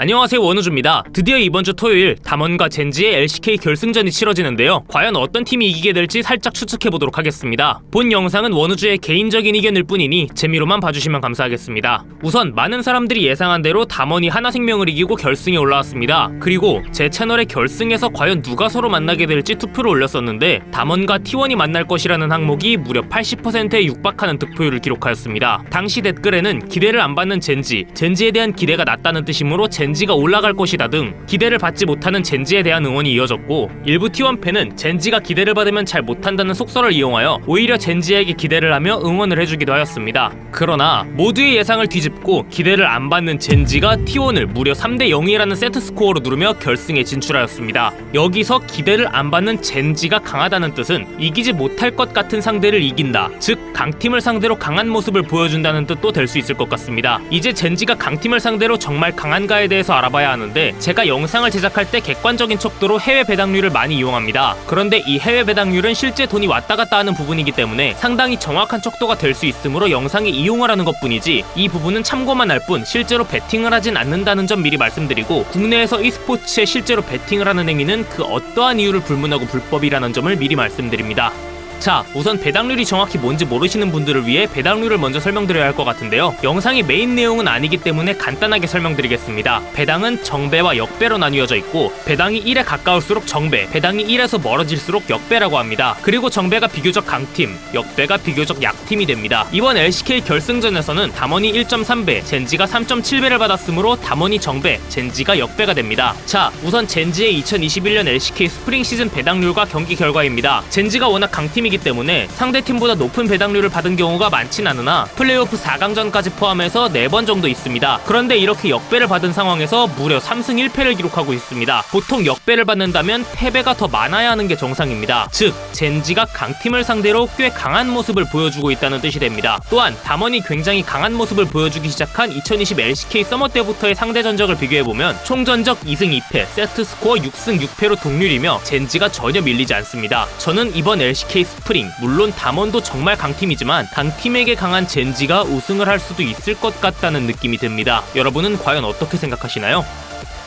안녕하세요 원우주입니다. 드디어 이번 주 토요일 담원과 젠지의 LCK 결승전이 치러지는데요. 과연 어떤 팀이 이기게 될지 살짝 추측해 보도록 하겠습니다. 본 영상은 원우주의 개인적인 의견일 뿐이니 재미로만 봐주시면 감사하겠습니다. 우선 많은 사람들이 예상한 대로 담원이 하나생명을 이기고 결승에 올라왔습니다. 그리고 제 채널의 결승에서 과연 누가 서로 만나게 될지 투표를 올렸었는데 담원과 T1이 만날 것이라는 항목이 무려 80%에 육박하는 득표율을 기록하였습니다. 당시 댓글에는 기대를 안 받는 젠지, 젠지에 대한 기대가 낮다는 뜻이므로 젠 지가 올라갈 것이다 등 기대를 받지 못하는 젠지에 대한 응원이 이어졌고 일부 T1 팬은 젠지가 기대를 받으면 잘 못한다는 속설을 이용하여 오히려 젠지에게 기대를 하며 응원을 해주기도 하였습니다. 그러나 모두의 예상을 뒤집고 기대를 안 받는 젠지가 T1을 무려 3대 0이라는 세트 스코어로 누르며 결승에 진출하였습니다. 여기서 기대를 안 받는 젠지가 강하다는 뜻은 이기지 못할 것 같은 상대를 이긴다. 즉 강팀을 상대로 강한 모습을 보여준다는 뜻도 될 수 있을 것 같습니다. 이제 젠지가 강팀을 상대로 정말 강한가에 대해 서 알아봐야 하는데 제가 영상을 제작할 때 객관적인 척도로 해외 배당률을 많이 이용합니다. 그런데 이 해외 배당률은 실제 돈이 왔다 갔다 하는 부분이기 때문에 상당히 정확한 척도가 될 수 있으므로 영상에 이용을 하는 것 뿐이지 이 부분은 참고만 할 뿐 실제로 베팅을 하진 않는다는 점 미리 말씀드리고 국내에서 e스포츠에 실제로 베팅을 하는 행위는 그 어떠한 이유를 불문하고 불법이라는 점을 미리 말씀드립니다. 자, 우선 배당률이 정확히 뭔지 모르시는 분들을 위해 배당률을 먼저 설명드려야 할 것 같은데요. 영상이 메인 내용은 아니기 때문에 간단하게 설명드리겠습니다. 배당은 정배와 역배로 나뉘어져 있고 배당이 1에 가까울수록 정배, 배당이 1에서 멀어질수록 역배라고 합니다. 그리고 정배가 비교적 강팀, 역배가 비교적 약팀이 됩니다. 이번 LCK 결승전에서는 담원이 1.3배, 젠지가 3.7배를 받았으므로 담원이 정배, 젠지가 역배가 됩니다. 자, 우선 젠지의 2021년 LCK 스프링 시즌 배당률과 경기 결과입니다. 젠지가 워낙 강 팀이기 때문에 상대 팀보다 높은 배당률을 받은 경우가 많진 않으나 플레이오프 4강전까지 포함해서 4번 정도 있습니다. 그런데 이렇게 역배를 받은 상황에서 무려 3승 1패를 기록하고 있습니다. 보통 역배를 받는다면 패배가 더 많아야 하는 게 정상입니다. 즉, 젠지가 강팀을 상대로 꽤 강한 모습을 보여주고 있다는 뜻이 됩니다. 또한 담원이 굉장히 강한 모습을 보여주기 시작한 2020 LCK 서머 때부터의 상대 전적을 비교해보면 총 전적 2승 2패, 세트 스코어 6승 6패로 동률이며 젠지가 전혀 밀리지 않습니다. 저는 이번 LCK 스프링, 물론 담원도 정말 강팀이지만 강팀에게 강한 젠지가 우승을 할 수도 있을 것 같다는 느낌이 듭니다. 여러분은 과연 어떻게 생각하시나요?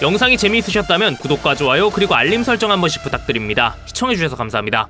영상이 재미있으셨다면 구독과 좋아요 그리고 알림 설정 한 번씩 부탁드립니다. 시청해주셔서 감사합니다.